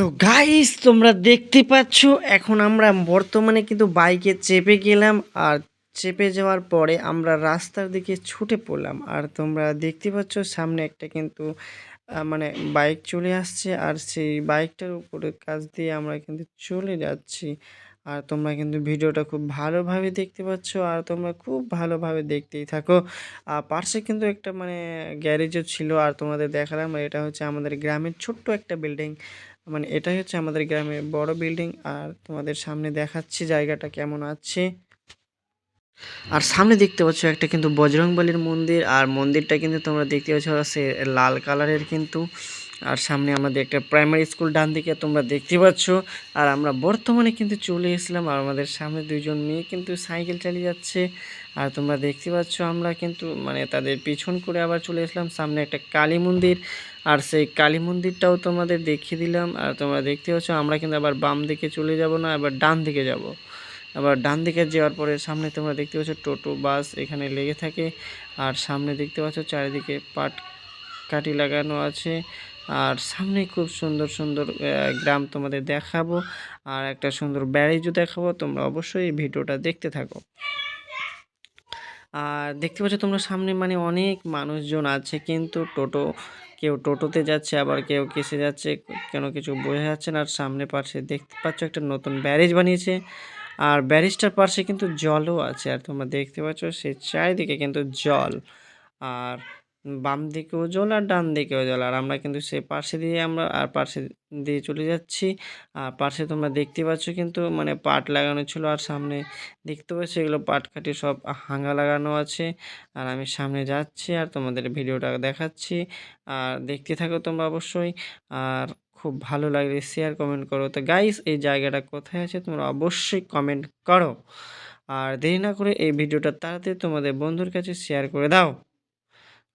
তো গাইস তোমরা দেখতে পাচ্ছ, এখন আমরা বর্তমানে কিন্তু বাইকে চেপে গেলাম আর চেপে যাওয়ার পরে আমরা রাস্তার দিকে ছুটে পড়লাম। আর তোমরা দেখতে পাচ্ছ, সামনে একটা কিন্তু মানে বাইক চলে আসছে আর সেই বাইকটার উপরে কাছ দিয়ে আমরা কিন্তু চলে যাচ্ছি। আর তোমরা কিন্তু ভিডিওটা খুব ভালোভাবে দেখতে পাচ্ছ আর তোমরা খুব ভালোভাবে দেখতেই থাকো। আর পাশে কিন্তু একটা মানে গ্যারেজও ছিল আর তোমাদের দেখালাম এটা হচ্ছে আমাদের গ্রামের ছোট্ট একটা বিল্ডিং মানে এটাই হচ্ছে আমাদের গ্রামের বড় বিল্ডিং, আর তোমাদের সামনে দেখাচ্ছি জায়গাটা কেমন আছে। আর সামনে দেখতে পাচ্ছ একটা কিন্তু বজরংবলীর মন্দির, আর মন্দিরটা কিন্তু তোমরা দেখতে পাচ্ছ সে লাল কালারের কিন্তু। আর সামনে আমাদের একটা প্রাইমারি স্কুল ডান দিকে তোমরা দেখতে পাচ্ছ। আর আমরা বর্তমানে কিন্তু চলে এসেলাম আর আমাদের সামনে দুইজন মেয়ে কিন্তু সাইকেল চালিয়ে যাচ্ছে। আর তোমরা দেখতে পাচ্ছ আমরা কিন্তু মানে তাদের পিছন করে আবার চলে এসলাম সামনে একটা কালী মন্দির। আর সেই কালী মন্দিরটাও তোমাদের দেখিয়ে দিলাম। আর তোমরা দেখতে পাচ্ছ, আমরা কিন্তু আবার বাম দিকে চলে যাব না, আবার ডান দিকে যাব। আবার ডান দিকে যাওয়ার পরে সামনে তোমরা দেখতে পাচ্ছ, টোটো, বাস এখানে লেগে থাকে। আর সামনে দেখতে পাচ্ছ, চারিদিকে পাট কাঠি লাগানো আছে। আর সামনে খুব সুন্দর সুন্দর গ্রাম তোমাদের দেখাবো। আর একটা সুন্দর ব্যারেজও দেখাবো, তোমরা অবশ্যই এই ভিডিওটা দেখতে থাকো। আর দেখতে পাচ্ছ তোমরা সামনে মানে অনেক মানুষজন আছে, কিন্তু টোটো, কেউ টোটোতে যাচ্ছে, আবার কেউ কেসে যাচ্ছে, কেন কিছু বোঝা যাচ্ছে না। আর সামনে পাশে দেখতে পাচ্ছ একটা নতুন ব্যারেজ বানিয়েছে, আর ব্যারেজটার পাশে কিন্তু জলও আছে। আর তোমরা দেখতে পাচ্ছ সে চারিদিকে কিন্তু জল। আর বাম দিকেও জল আর ডান দিকেও জল। আর আমরা কিন্তু সে পাশে দিয়ে আমরা আর পাশে দিয়ে চলে যাচ্ছি। আর পাশে তোমরা দেখতে পাচ্ছ কিন্তু মানে পাট লাগানো ছিল আর সামনে দেখতে পাচ্ছ এগুলো পাট কাটি সব হাঙ্গা লাগানো আছে। আর আমি সামনে যাচ্ছি আর তোমাদের ভিডিওটা দেখাচ্ছি। আর দেখতে থাকো তোমরা অবশ্যই। আর খুব ভালো লাগলে শেয়ার কমেন্ট করো। তো গাইস এই জায়গাটা কোথায় আছে তোমরা অবশ্যই কমেন্ট করো। আর দেরি না করে এই ভিডিওটা তাড়াতাড়ি তোমাদের বন্ধুর কাছে শেয়ার করে দাও।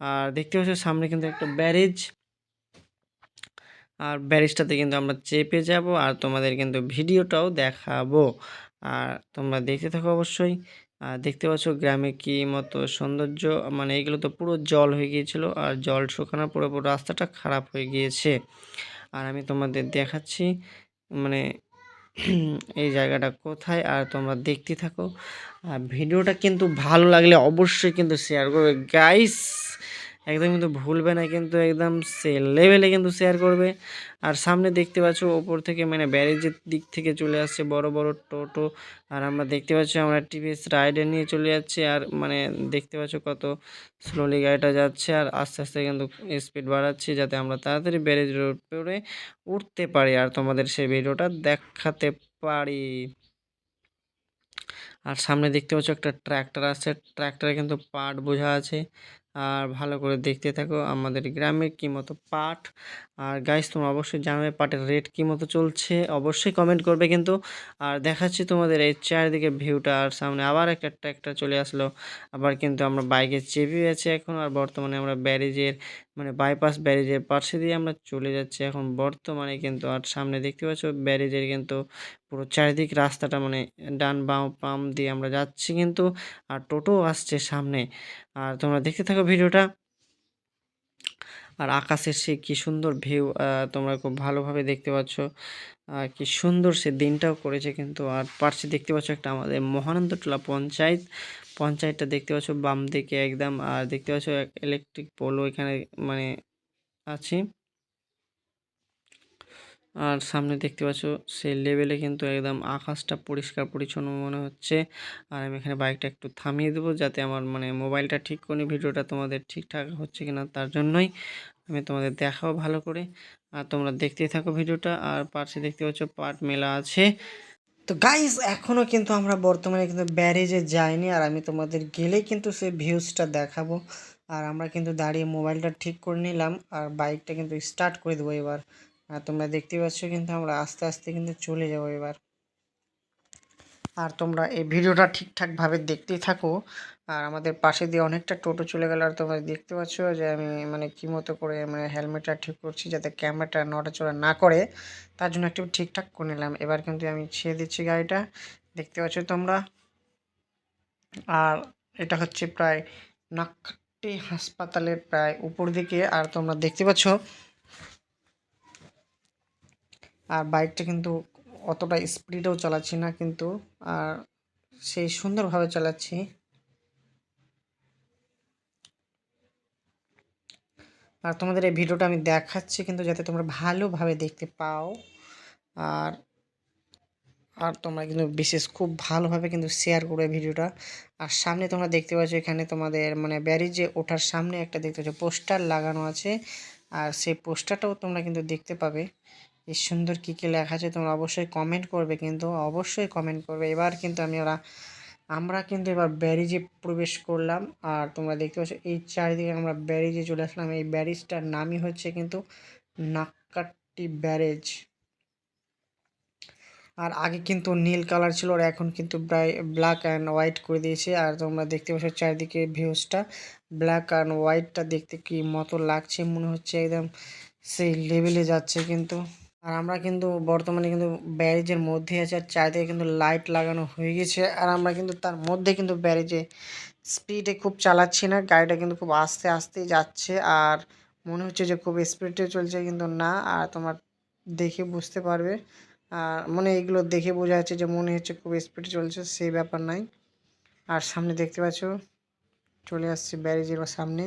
আর দেখতে পাচ্ছ সামনে কিন্তু একটা ব্যারেজ। আর ব্যারেজটাতে কিন্তু আমরা চেপে যাব আর তোমাদের কিন্তু ভিডিওটাও দেখাবো। আর তোমরা দেখতে থাকো অবশ্যই। আর দেখতে পাচ্ছ গ্রামে কি মতো সৌন্দর্য মানে এগুলো তো পুরো জল হয়ে গিয়েছিল আর জল শুকানোর পরে পুরো রাস্তাটা খারাপ হয়ে গিয়েছে। আর আমি তোমাদের দেখাচ্ছি মানে এই জায়গাটা কোথায় আর তোমরা দেখতে থাকো। আর ভিডিওটা কিন্তু ভালো লাগলে অবশ্যই কিন্তু শেয়ার করবে। গাইস একদম কিন্তু ভুলবে না, কিন্তু একদম সে লেভেলে কিন্তু শেয়ার করবে। আর সামনে দেখতে পাচ্ছ, ওপর থেকে মানে ব্যারেজের দিক থেকে চলে আসছে বড় বড় টোটো। আর আমরা দেখতে পাচ্ছি, আমরা টিভিএস রাইডে নিয়ে চলে যাচ্ছি। আর মানে দেখতে পাচ্ছ কত স্লোলি গাড়িটা যাচ্ছে। আর আস্তে আস্তে কিন্তু স্পিড বাড়াচ্ছি, যাতে আমরা তাড়াতাড়ি ব্যারেজের উপরে উঠতে পারি। আর তোমাদের সেই ভিডিওটা দেখাতে পারি। আর সামনে দেখতে পাচ্ছ, একটা ট্র্যাক্টর আছে ট্র্যাক্টরে কিন্তু পাট বোঝা আছে। আর ভালো করে দেখতে থাকো আমাদের গ্রামে কী মতো পাট আর গাইস তোমরা অবশ্যই জানাবে পাটের রেট কী মতো চলছে। অবশ্যই কমেন্ট করবে কিন্তু। আর দেখাচ্ছি তোমাদের এই চারিদিকে ভিউটা আর সামনে আবার একটা ট্র্যাক্টর চলে আসলো। আবার কিন্তু আমরা বাইকে চেপে আছি এখন। আর বর্তমানে আমরা ব্যারেজের মানে বাইপাস ব্যারেজের পাশে দিয়ে আমরা চলে যাচ্ছি। এখন বর্তমানে কিন্তু আর সামনে দেখতে পাচ্ছ ব্যারেজের কিন্তু পুরো চারিদিক রাস্তাটা মানে ডান বাম পাম দিয়ে আমরা যাচ্ছি কিন্তু আর টোটো আসছে সামনে। আর তোমরা দেখতে থাকো ভিডিওটা। আর আকাশের সে কি সুন্দর ভিউ তোমরা খুব ভালোভাবে দেখতে পাচ্ছ। আর কি সুন্দর সে দিনটাও করেছে কিন্তু। আর পার্শ্বে দেখতে পাচ্ছ একটা আমাদের মহানন্দটোলা পঞ্চায়েত। পঞ্চায়েতটা দেখতে পাচ্ছ বাম দিকে একদম। আর দেখতে পাচ্ছ ইলেকট্রিক পোলও এখানে মানে আছে। আর সামনে দেখতে পাচ্ছ সেই লেভেলে কিন্তু একদম আকাশটা পরিষ্কার পরিচ্ছন্ন মনে হচ্ছে। আর আমি এখানে বাইকটা একটু থামিয়ে দেবো যাতে আমার মানে মোবাইলটা ঠিক করে ভিডিওটা তোমাদের ঠিকঠাক হচ্ছে কিনা তার জন্যই আমি তোমাদের দেখাও ভালো করে। আর তোমরা দেখতেই থাকো ভিডিওটা। আর পাশে দেখতে পাচ্ছ পাট মেলা আছে। তো গাইস এখনও কিন্তু আমরা বর্তমানে কিন্তু ব্যারেজে যাইনি। আর আমি তোমাদের গেলেই কিন্তু সেই ভিউজটা দেখাবো। আর আমরা কিন্তু দাঁড়িয়ে মোবাইলটা ঠিক করে নিলাম। আর বাইকটা কিন্তু স্টার্ট করে দেবো এবার। আর তোমরা দেখতে পাচ্ছ কিন্তু আমরা আস্তে আস্তে কিন্তু চলে যাব এবার। আর তোমরা এই ভিডিওটা ঠিকঠাকভাবে দেখতেই থাকো। আর আমাদের পাশে দিয়ে অনেকটা টোটো চলে গেল, আর তোমরা দেখতে পাচ্ছ যে আমি মানে কী মতো করে মানে হেলমেটটা ঠিক করছি যাতে ক্যামেরাটা নড়াচড়া না করে, তার জন্য একটু ঠিকঠাক করে নিলাম। এবার কিন্তু আমি ছেড়ে দিচ্ছি গাড়িটা, দেখতে পাচ্ছ তোমরা। আর এটা হচ্ছে প্রায় নাকটি হাসপাতালের প্রায় উপর দিকে, আর তোমরা দেখতে পাচ্ছ আর বাইকটা কিন্তু অতটা স্পিডেও চালাচ্ছি না কিন্তু, আর সেই সুন্দরভাবে চালাচ্ছি। আর তোমাদের এই ভিডিওটা আমি দেখাচ্ছি কিন্তু যাতে তোমরা ভালোভাবে দেখতে পাও। আর আর তোমরা কিন্তু বিশেষ খুব ভালোভাবে কিন্তু শেয়ার করবে ভিডিওটা আর সামনে তোমরা দেখতে পাচ্ছ এখানে তোমাদের মানে ব্যারিজে ওঠার সামনে একটা দেখতে পাচ্ছ পোস্টার লাগানো আছে। আর সেই পোস্টারটাও তোমরা কিন্তু দেখতে পাবে। এই সুন্দর কী কী লেখা আছে তোমরা অবশ্যই কমেন্ট করবে, কিন্তু অবশ্যই কমেন্ট করবে। এবার কিন্তু আমি ওরা, আমরা কিন্তু এবার ব্যারিজে প্রবেশ করলাম, আর তোমরা দেখতে পাচ্ছ এই চারিদিকে আমরা ব্যারিজে চলে আসলাম। এই ব্যারিজটার নামই হচ্ছে কিন্তু নাক্কাটি ব্যারেজ। আর আগে কিন্তু নীল কালার ছিল, আর এখন কিন্তু ব্ল্যাক অ্যান্ড হোয়াইট করে দিয়েছে। আর তোমরা দেখতে পাচ্ছ চারিদিকে ভিউজটা ব্ল্যাক অ্যান্ড হোয়াইটটা দেখতে কি মতো লাগছে, মনে হচ্ছে একদম সেই লেভেলে যাচ্ছে কিন্তু। আর আমরা কিন্তু বর্তমানে কিন্তু ব্যারেজের মধ্যে আছে আর চারিদিকে কিন্তু লাইট লাগানো হয়ে গেছে। আর আমরা কিন্তু তার মধ্যে কিন্তু ব্যারেজে স্পিডে খুব চালাচ্ছি না, গাড়িটা কিন্তু খুব আস্তে আস্তেই যাচ্ছে আর মনে হচ্ছে যে খুব স্পিডে চলছে কিন্তু না আর তোমার দেখে বুঝতে পারবে। আর মানে এগুলো দেখে বোঝা যাচ্ছে যে মনে হচ্ছে খুব স্পিডে চলছে, সেই ব্যাপার নাই। আর সামনে দেখতে পাচ্ছ, চলে আসছে ব্যারেজের সামনে।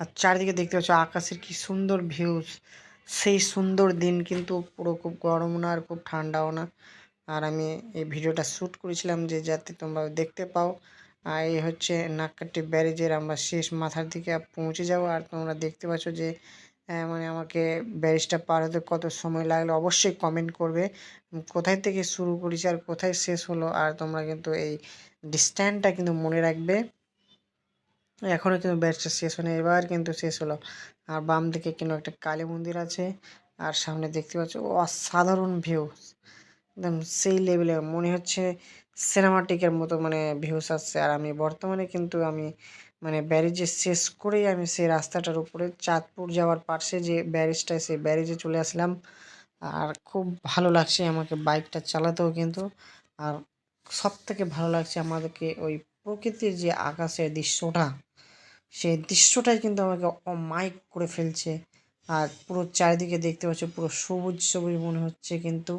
আর চারিদিকে দেখতে পাচ্ছ আকাশের কি সুন্দর ভিউজ সেই সুন্দর দিন কিন্তু পুরো খুব গরম না আর খুব ঠান্ডাও না। আর আমি এই ভিডিওটা শ্যুট করেছিলাম যে যাতে তোমরা দেখতে পাও। আর এই হচ্ছে নাককাটি ব্যারেজের আমরা শেষ মাথার দিকে পৌঁছে যাব। আর তোমরা দেখতে পাচ্ছ যে মানে আমাকে ব্যারেজটা পার হতে কত সময় লাগল অবশ্যই কমেন্ট করবে। কোথায় থেকে শুরু করেছি আর কোথায় শেষ হলো, আর তোমরা কিন্তু এই ডিস্ট্যান্সটা কিন্তু মনে রাখবে। এখনও কিন্তু ব্যারেজটা শেষ হয়নি, এবার কিন্তু শেষ হলো। আর বাম দিকে কিন্তু একটা কালী মন্দির আছে। আর সামনে দেখতে পাচ্ছ অসাধারণ ভিউ একদম সেই লেভেলে মনে হচ্ছে সিনেমাটিকের মতো মানে ভিউস আসছে। আর আমি বর্তমানে কিন্তু আমি মানে ব্যারেজে শেষ করেই আমি সেই রাস্তাটার উপরে চাঁদপুর যাওয়ার পাশে যে ব্যারেজটা, সেই ব্যারেজে চলে আসলাম। আর খুব ভালো লাগছে আমাকে বাইকটা চালাতেও কিন্তু। আর সব থেকে ভালো লাগছে আমাদেরকে ওই প্রকৃতির যে আকাশের দৃশ্যটা। সেই দৃশ্যটাই কিন্তু আমাকে অমাইক করে ফেলছে। আর পুরো চারিদিকে দেখতে পাচ্ছ, পুরো সবুজ সবুজ মনে হচ্ছে কিন্তু।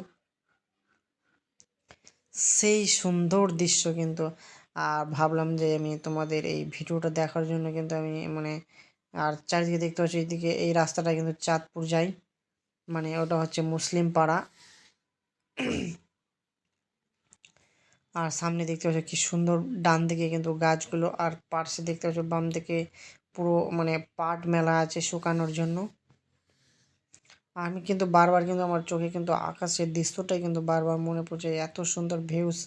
সেই সুন্দর দৃশ্য কিন্তু। আর ভাবলাম যে আমি তোমাদের এই ভিডিওটা দেখার জন্য কিন্তু আমি মানে আর চারিদিকে দেখতে পাচ্ছি, এইদিকে এই রাস্তাটা কিন্তু চাঁদপুর যাই মানে ওটা হচ্ছে মুসলিম পাড়া। আর সামনে দেখতে পাচ্ছ কি সুন্দর ডান দিকে কিন্তু গাছগুলো আর পার্শ্বে দেখতে পাচ্ছ বাম দিকে পুরো মানে পাট মেলা আছে শুকানোর জন্য। আমি কিন্তু বারবার কিন্তু আমার চোখে কিন্তু আকাশের দৃশ্যটাই কিন্তু বারবার মনে পড়ছে, এত সুন্দর ভিউস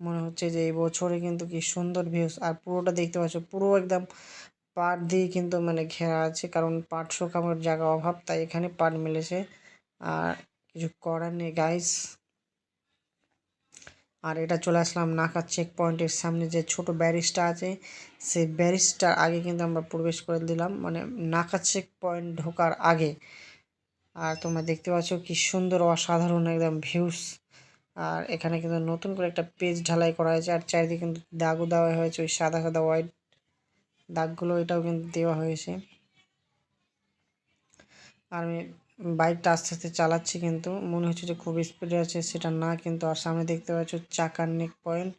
মনে হচ্ছে যে এই বছরে কিন্তু কি সুন্দর ভিউস আর পুরোটা দেখতে পাচ্ছ, পুরো একদম পাট দিয়ে কিন্তু মানে ঘেরা আছে, কারণ পাট শুকানোর জায়গা অভাব, তাই এখানে পাট মিলেছে। আর কিছু করার নেই গাইস আর এটা চলে আসলাম নাকা চেক পয়েন্টের সামনে যে ছোট ব্যারিজটা আছে সেই ব্যারিজটার আগে কিন্তু আমরা প্রবেশ করে দিলাম। মানে নাকা চেক পয়েন্ট ঢোকার আগে। আর তোমরা দেখতে পাচ্ছ কি সুন্দর, অসাধারণ একদম ভিউস আর এখানে কিন্তু নতুন করে একটা পেজ ঢালাই করা হয়েছে। আর চারিদিকে কিন্তু দাগও দেওয়া হয়েছে, ওই সাদা সাদা হোয়াইট দাগগুলো এটাও কিন্তু দেওয়া হয়েছে। আর আমি বাইকটা আস্তে আস্তে চালাচ্ছি কিন্তু মনে হচ্ছে যে খুব স্পিডে আছে, সেটা না কিন্তু, আর সামনে দেখতে পাচ্ছ চাকার নেক পয়েন্ট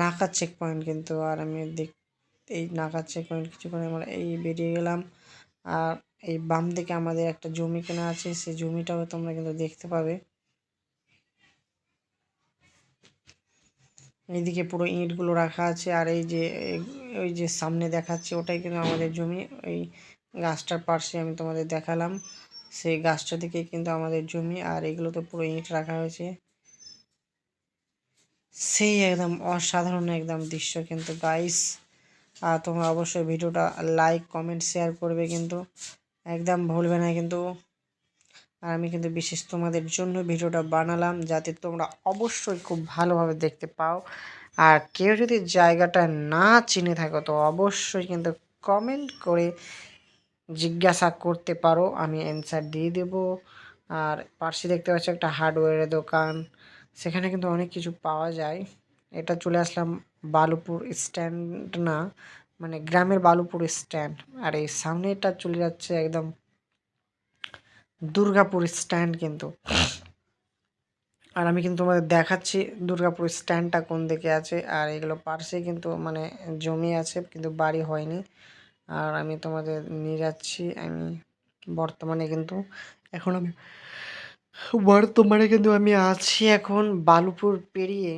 নাকা চেক পয়েন্ট কিন্তু, আর আমি দেখ, এই নাকা চেক পয়েন্ট কিছুক্ষণ আমরা এই বেরিয়ে গেলাম, আর এই বাম দিকে আমাদের একটা জমি কেনা আছে, সেই জমিটাও তোমরা কিন্তু দেখতে পাবে। এইদিকে পুরো ইঁটগুলো রাখা আছে, আর এই যে ওই যে সামনে দেখাচ্ছে ওটাই কিন্তু আমাদের জমি, ওই গাছটার পাশে আমি তোমাদের দেখালাম। সেই গাছটা দিকে কিন্তু আমাদের জমি, আর এগুলো তো পুরো ইঁট রাখা হয়েছে। সেই একদম অসাধারণ একদম দৃশ্য কিন্তু গাইস আর তোমরা অবশ্যই ভিডিওটা লাইক কমেন্ট শেয়ার করবে কিন্তু। একদম ভুলবে না কিন্তু। আর আমি কিন্তু বিশেষ তোমাদের জন্য ভিডিওটা বানালাম যাতে তোমরা অবশ্যই খুব ভালোভাবে দেখতে পাও। আর কেউ যদি জায়গাটা না চিনে থাকো, তো অবশ্যই কিন্তু কমেন্ট করে জিজ্ঞাসা করতে পারো, আমি অ্যান্সার দিয়ে দেব। আর পার্শ্বে দেখতে পাচ্ছি একটা হার্ডওয়্যারের দোকান, সেখানে কিন্তু অনেক কিছু পাওয়া যায়। এটা চলে আসলাম বালুপুর স্ট্যান্ড না মানে গ্রামের বালুপুর স্ট্যান্ড আর এই সামনেটা চলে যাচ্ছে একদম দুর্গাপুর স্ট্যান্ড কিন্তু। আর আমি কিন্তু তোমাদের দেখাচ্ছি দুর্গাপুর স্ট্যান্ডটা কোন দিকে আছে। আর এগুলো পার্শ্বে কিন্তু মানে জমি আছে, কিন্তু বাড়ি হয়নি। আর আমি তোমাদের নিয়ে যাচ্ছি, আমি বর্তমানে কিন্তু এখন আমি, বর্তমানে কিন্তু আমি আছি এখন বালুপুর পেরিয়ে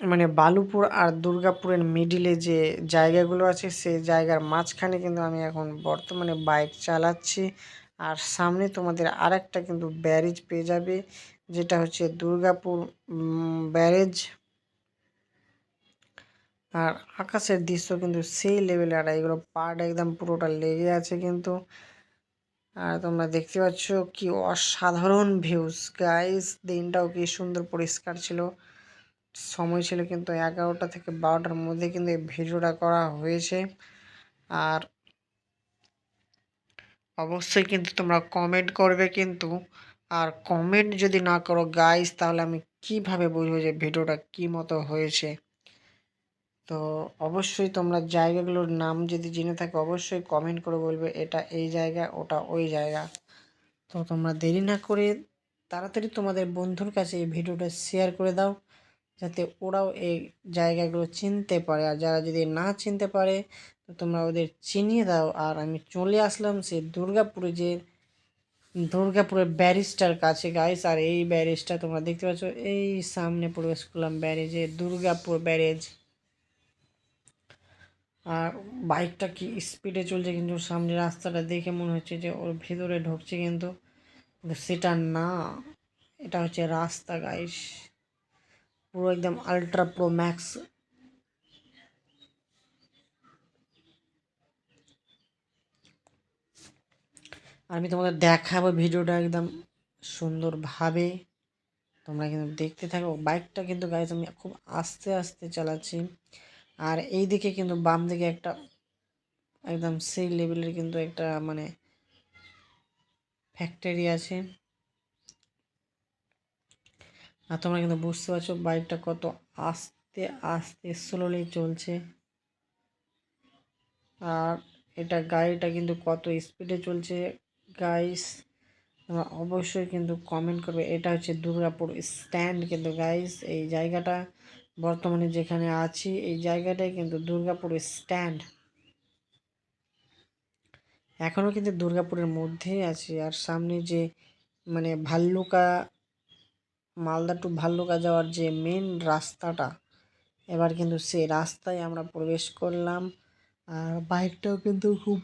মানে বালুপুর আর দুর্গাপুরের মিডিলে যে জায়গাগুলো আছে, সেই জায়গার মাঝখানে কিন্তু আমি এখন বর্তমানে বাইক চালাচ্ছি। আর সামনে তোমাদের আরেকটা কিন্তু ব্যারেজ পেয়ে যাবে, যেটা হচ্ছে দুর্গাপুর ব্যারেজ। আর আকাশের দৃশ্য কিন্তু সেই লেভেলে আর এগুলো পার্ট একদম পুরোটা লেগে আছে কিন্তু। আর তোমরা দেখতে পাচ্ছ কি অসাধারণ ভিউজ গাইস দিনটাও কি সুন্দর পরিষ্কার ছিল। সময় ছিল কিন্তু এগারোটা থেকে বারোটার মধ্যে কিন্তু এই ভিডিওটা করা হয়েছে। আর অবশ্যই কিন্তু তোমরা কমেন্ট করবে কিন্তু। আর কমেন্ট যদি না করো গাইস তাহলে আমি কীভাবে বুঝব যে ভিডিওটা কী মতো হয়েছে? তো অবশ্যই তোমরা জায়গাগুলোর নাম যদি জেনে থাকো, অবশ্যই কমেন্ট করে বলবে, এটা এই জায়গা, ওটা ওই জায়গা। তো তোমরা দেরি না করে তাড়াতাড়ি তোমাদের বন্ধুর কাছে এই ভিডিওটা শেয়ার করে দাও, যাতে ওরাও এই জায়গাগুলো চিনতে পারে। আর যারা যদি না চিনতে পারে, তো তোমরা ওদের চিনিয়ে দাও। আর আমি চলে আসলাম সেই দুর্গাপুরে যে দুর্গাপুরের ব্যারিজটার কাছে। গাইস আর এই ব্যারেজটা তোমরা দেখতে পাচ্ছ, এই সামনে প্রবেশ করলাম ব্যারেজে দুর্গাপুর ব্যারেজ আর বাইকটা কি স্পিডে চলছে কিন্তু সামনে রাস্তাটা দেখে মনে হচ্ছে যে ওর ভেতরে ঢুকছে কিন্তু। সেটা না, এটা হচ্ছে রাস্তা গাইস পুরো একদম আলট্রা প্রো ম্যাক্স আমি তোমাদের দেখাবো ভিডিওটা একদম সুন্দরভাবে। তোমরা কিন্তু দেখতে থাকো। বাইকটা কিন্তু গাইজ আমি খুব আস্তে আস্তে চালাচ্ছি। আর এই দিকে কিন্তু বাম দিকে একটা একদম সেই লেভেলের কিন্তু একটা মানে ফ্যাক্টরি আছে। আর তোমরা কিন্তু বুঝতে পারছ বাইকটা কত আস্তে আস্তে স্লোলি চলছে। আর এটা গাড়িটা কিন্তু কত স্পিডে চলছে। গাইস তোমরা অবশ্যই কিন্তু কমেন্ট করবে। এটা হচ্ছে দুর্গাপুর স্ট্যান্ড কিন্তু গাইস এই জায়গাটা। বর্তমানে যেখানে আছি, এই জায়গাটাই কিন্তু দুর্গাপুর স্ট্যান্ড। এখনও কিন্তু দুর্গাপুরের মধ্যেই আছি। আর সামনে যে মানে ভাল্লুকা, মালদা টু ভাল্লুকা যাওয়ার যে মেন রাস্তাটা, এবার কিন্তু সেই রাস্তায় আমরা প্রবেশ করলাম। আর বাইকটাও কিন্তু খুব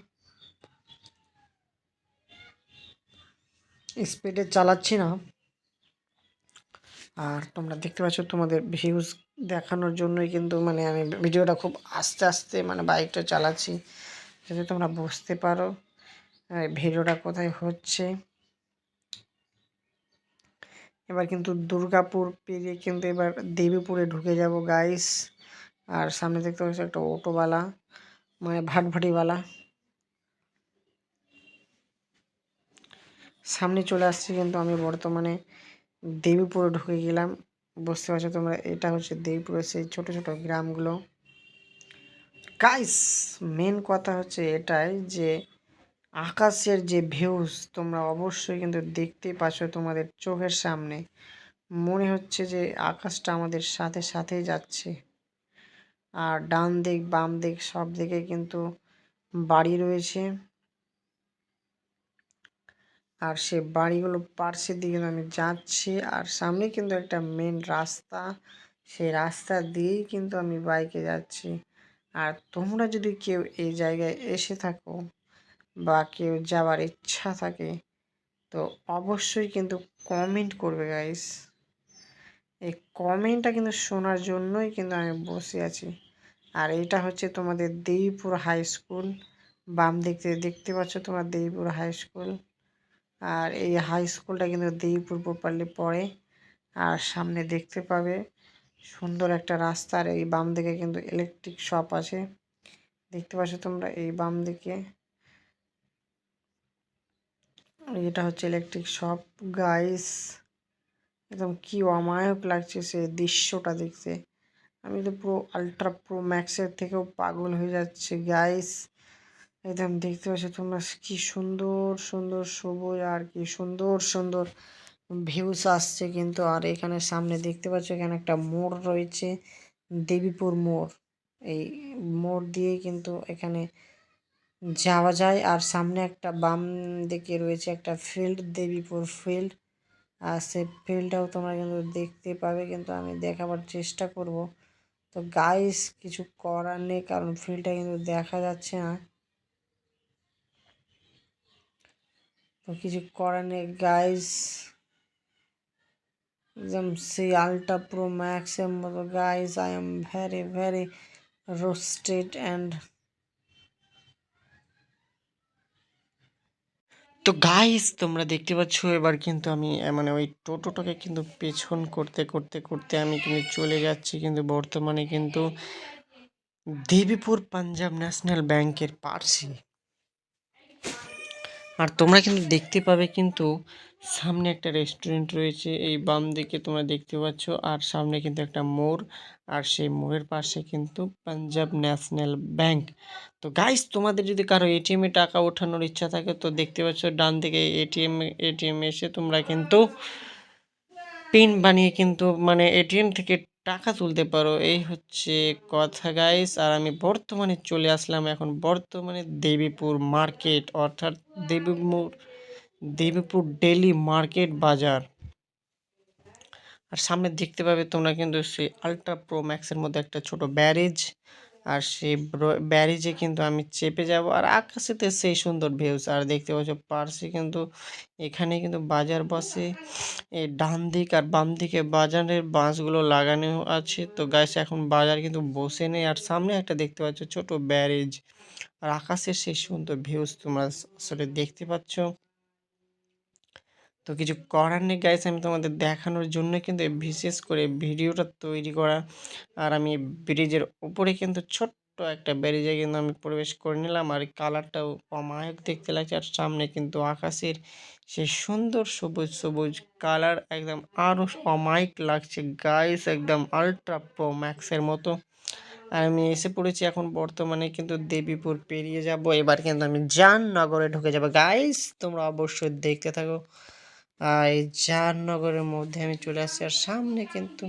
স্পিডে চালাচ্ছি না। আর তোমরা দেখতে পাচ্ছ তোমাদের ভিউজ দেখানোর জন্যই কিন্তু মানে আমি ভিডিওটা খুব আস্তে আস্তে মানে বাইকটা চালাচ্ছি, যাতে তোমরা বুঝতে পারো ভিডিওটা কোথায় হচ্ছে। এবার কিন্তু দুর্গাপুর পেরিয়ে কিন্তু এবার দেবীপুরে ঢুকে যাব গাইস আর সামনে দেখতে পাচ্ছি একটা অটোওয়ালা মানে ভাটভাটিওয়ালা। সামনে চলে আসছি কিন্তু আমি বর্তমানে দেবীপুরে ঢুকে গেলাম। বুঝতে পারছ তোমরা, এটা হচ্ছে দেবীপুরের সেই ছোটো ছোটো গ্রামগুলো। গাইস মেন কথা হচ্ছে এটাই যে আকাশের যে ভিউজ তোমরা অবশ্যই কিন্তু দেখতেই পাচ্ছ তোমাদের চোখের সামনে। মনে হচ্ছে যে আকাশটা আমাদের সাথে সাথেই যাচ্ছে। আর ডান দিক, বাম দিক, সব দিকে কিন্তু বাড়ি রয়েছে। আর সে বাড়িগুলো পার্শ্বের দিকে আমি যাচ্ছি, আর সামনে কিন্তু একটা মেন রাস্তা। সেই রাস্তা দিয়েই কিন্তু আমি বাইকে যাচ্ছি। আর তোমরা যদি কেউ এই জায়গায় এসে থাকো বা কেউ যাওয়ার ইচ্ছা থাকে, তো অবশ্যই কিন্তু কমেন্ট করবে গাইস এই কমেন্টটা কিন্তু শোনার জন্যই কিন্তু আমি বসে আছি। আর এটা হচ্ছে তোমাদের দেবীপুর হাই স্কুল বাম দিক থেকে দেখতে পাচ্ছ তোমার দেবীপুর হাই স্কুল আর এই হাই স্কুলটা কিন্তু দেবীপুর প্রপারলি পড়ে। আর সামনে দেখতে পাবে, সুন্দর একটা রাস্তার এই বাম দিকে কিন্তু ইলেকট্রিক শপ আছে। দেখতে পাচ্ছ তোমরা এই বাম দিকে। এটা হচ্ছে ইলেকট্রিক শপ গাইস একদম কি অমায়ক লাগছে সে দৃশ্যটা দেখতে। আমি তো পুরো আলট্রা প্রো ম্যাক্সের থেকেও পাগল হয়ে যাচ্ছে। গাইস একদম দেখতে পাচ্ছ তোমরা কি সুন্দর সুন্দর সবুজ আর কি সুন্দর সুন্দর ভিউস আসছে কিন্তু। আর এখানে সামনে দেখতে পাচ্ছ এখানে একটা মোড় রয়েছে, দেবীপুর মোড়। এই মোড় দিয়ে কিন্তু এখানে যাওয়া যায়। আর সামনে একটা বাম দিকে রয়েছে একটা ফিল্ড দেবীপুর ফিল্ড আর সে ফিল্ডটাও তোমরা কিন্তু দেখতে পাবে, কিন্তু আমি দেখাবার চেষ্টা করব। তো গাইস কিছু করার নেই, কারণ ফিল্ডটা কিন্তু দেখা যাচ্ছে না। তো কিছু করার নেই গাইস একদম সেই আলট্রা প্রো ম্যাক্সের মতো guys I am very very roasted and তো গাইস তোমরা দেখতে পাচ্ছ, এবার কিন্তু আমি মানে ওই টোটোটাকে কিন্তু পেছন করতে করতে করতে আমি কিন্তু চলে যাচ্ছি কিন্তু বর্তমানে কিন্তু দেবীপুর পাঞ্জাব ন্যাশনাল ব্যাংকের পার্সি। আর তোমরা কিন্তু দেখতে পাবে কিন্তু সামনে একটা রেস্টুরেন্ট রয়েছে, এই বাম দিকে তোমরা দেখতে পাচ্ছ, আর সামনে কিন্তু একটা মোড়, আর সেই মোড়ের পাশে কিন্তু পাঞ্জাব ন্যাশনাল ব্যাংক। তো গাইস তোমাদের যদি কারও এটিএমে টাকা ওঠানোর ইচ্ছা থাকে, তো দেখতে পাচ্ছ ডান দিকে এটিএম এটিএম এসে তোমরা কিন্তু পিন বানিয়ে কিন্তু মানে এটিএম থেকে টাকা তুলতে পারো। এই হচ্ছে কথা গাইস আর আমি বর্তমানে চলে আসলাম এখন বর্তমানে দেবীপুর মার্কেট, অর্থাৎ দেবীপুর দেবীপুর ডেলি মার্কেট বাজার। আর সামনে দেখতে পাবে তোমরা কিন্তু সেই আলট্রা প্রো ম্যাক্সের মধ্যে একটা ছোট ব্যারেজ। আর সেই ব্যারেজে কিন্তু আমি চেপে যাব, আর আকাশেতে সেই সুন্দর ভিউস আর দেখতে পাচ্ছ পার্শ্বে কিন্তু এখানে কিন্তু বাজার বসে, এই ডান দিক আর বাম দিকে বাজারের বাঁশগুলো লাগানো আছে। তো গাছ এখন বাজার কিন্তু বসে নেই, আর সামনে একটা দেখতে পাচ্ছ ছোট ব্যারেজ, আর আকাশের সেই সুন্দর ভিউস তোমরা আসলে দেখতে পাচ্ছ। তো কিছু করার নেই গাইস আমি তোমাদের দেখানোর জন্য কিন্তু বিশেষ করে ভিডিওটা তৈরি করা। আর আমি ব্রিজের উপরে কিন্তু ছোট্ট একটা ব্যারিজে কিন্তু আমি প্রবেশ করে নিলাম। আর কালারটাও অমায়ক দেখতে লাগছে। আর সামনে কিন্তু আকাশের সে সুন্দর সবুজ সবুজ কালার একদম আরও অমায়িক লাগছে গাইস একদম আলট্রা প্রো ম্যাক্সের মতো। আর আমি এসে পড়েছি এখন বর্তমানে কিন্তু দেবীপুর পেরিয়ে যাব। এবার কিন্তু আমি জাহাননগরে ঢুকে যাব গাইস তোমরা অবশ্যই দেখতে থাকো। এই জাহানগরের মধ্যে আমি চলে আসছি। আর সামনে কিন্তু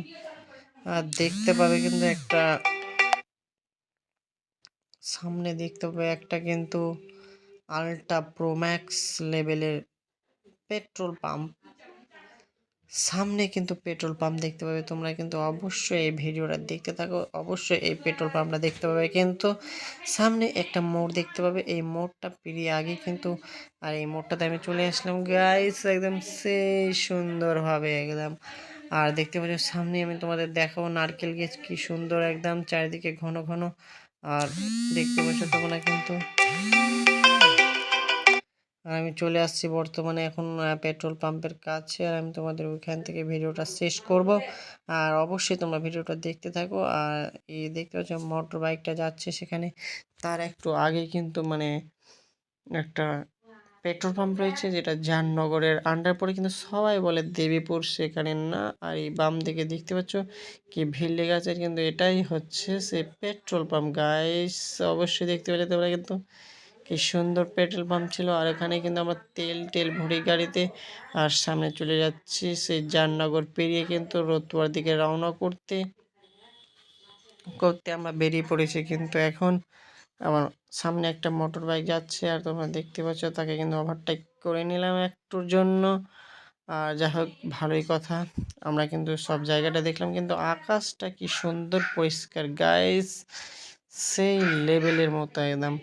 আর দেখতে পাবে কিন্তু একটা, সামনে দেখতে পাবে একটা কিন্তু আলট্রা প্রোম্যাক্স লেভেলের পেট্রোল পাম্প। সামনে কিন্তু পেট্রোল পাম্প দেখতে পাবে। তোমরা কিন্তু অবশ্যই এই ভিডিওটা দেখতে থাকো। অবশ্যই এই পেট্রোল পাম্পটা দেখতে পাবে। কিন্তু সামনে একটা মোড় দেখতে পাবে। এই মোড়টা পেরিয়ে আগে কিন্তু আর এই মোড়টাতে আমি চলে আসলাম। গাইস একদম সেই সুন্দরভাবে একদম। আর দেখতে পাচ্ছ, সামনে আমি তোমাদের দেখাবো নারকেল গাছ কি সুন্দর একদম। চারিদিকে ঘন ঘন। আর দেখতে পাচ্ছ তোমরা কিন্তু আর আমি চলে আসছি বর্তমানে এখন পেট্রোল পাম্পের কাছে। আর আমি তোমাদের ওইখান থেকে ভিডিওটা শেষ করব। আর অবশ্যই তোমরা ভিডিওটা দেখতে থাকো। আর এই দেখতে পাচ্ছ মোটর বাইকটা যাচ্ছে সেখানে। তার একটু আগে কিন্তু মানে একটা পেট্রোল পাম্প রয়েছে যেটা জাহাননগরের আন্ডার পরে কিন্তু সবাই বলে দেবীপুর সেখানে না। আর এই বাম দিকে দেখতে পাচ্ছ কি ভিড় লেগে আছে কিন্তু এটাই হচ্ছে সে পেট্রোল পাম্প। গাইস অবশ্যই দেখতে পেলে তোমরা কিন্তু কি সুন্দর পেট্রোল পাম্প ছিল আর এখানে কিন্তু আমরা তেল টেল ভরি গাড়িতে আর সামনে চলে যাচ্ছি সেই জাহাননগর পেরিয়ে কিন্তু রতুয়ার দিকে রওনা করতে করতে আমরা বেরিয়ে পড়েছি। কিন্তু এখন আমার সামনে একটা মোটর বাইক যাচ্ছে আর তোমরা দেখতে পাচ্ছ তাকে কিন্তু ওভারটেক করে নিলাম একটুর জন্য। আর যাই হোক, ভালোই কথা। আমরা কিন্তু সব জায়গাটা দেখলাম কিন্তু আকাশটা কি সুন্দর, পরিষ্কার। গাইস সেই লেভেলের মতো একদম।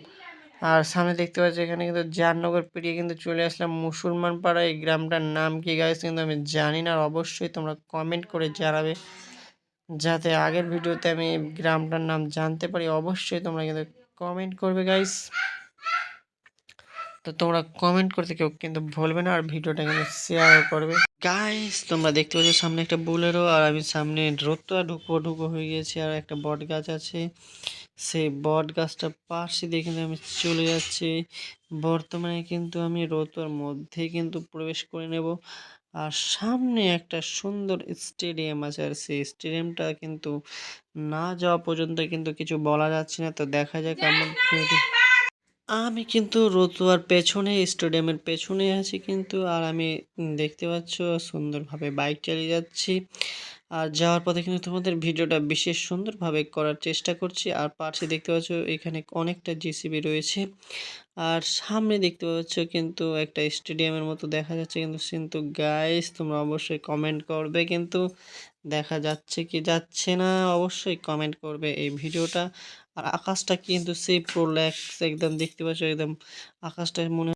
আর সামনে দেখতে পাচ্ছি এখানে কিন্তু জাহাননগর পেরিয়ে কিন্তু চলে আসলাম মুসলমান পাড়া এই গ্রামটার নাম কি গাইস কিন্তু আমি জানি না অবশ্যই তোমরা কমেন্ট করে জানাবে যাতে আগের ভিডিওতে আমি গ্রামটার নাম জানতে পারি। অবশ্যই তোমরা কিন্তু কমেন্ট করবে গাইস তো তোমরা কমেন্ট করতে কেউ কিন্তু ভুলবে না আর ভিডিওটা কিন্তু শেয়ার করবে। গাইস তোমরা দেখতে পাচ্ছ সামনে একটা বুলেরো আর আমি সামনে রোদটা ঢুকো ঢুকো হয়ে গেছি আর একটা বট গাছ আছে সেই বট গাছটা পাশে দিয়ে কিন্তু আমি চলে যাচ্ছি বর্তমানে কিন্তু আমি রোতোর মধ্যে কিন্তু প্রবেশ করে নেব আর সামনে একটা সুন্দর স্টেডিয়াম আছে আর সেই স্টেডিয়ামটা কিন্তু না যাওয়া পর্যন্ত কিন্তু কিছু বলা যাচ্ছে না তো দেখা যাক আমার আমি কিন্তু রতুয়ার পেছনে, স্টেডিয়ামের পেছনে আছি কিন্তু, আর আমি দেখতে পাচ্ছ সুন্দরভাবে বাইক চালিয়ে যাচ্ছি। আর যাওয়ার পথে কিন্তু তোমাদের ভিডিওটা বিশেষ সুন্দরভাবে করার চেষ্টা করছি। আর পাশে দেখতে পাচ্ছ এখানে অনেকটা জিসিবি রয়েছে। আর সামনে দেখতে পাচ্ছ কিন্তু একটা স্টেডিয়ামের মতো দেখা যাচ্ছে কিন্তু। কিন্তু গাইস তোমরা অবশ্যই কমেন্ট করবে কিন্তু, দেখা যাচ্ছে কি যাচ্ছে না, অবশ্যই কমেন্ট করবে এই ভিডিওটা। আর আকাশটা কিন্তু সেই প্রোল্যাক্স একদম দেখতে পাচ্ছ একদম আকাশটা মনে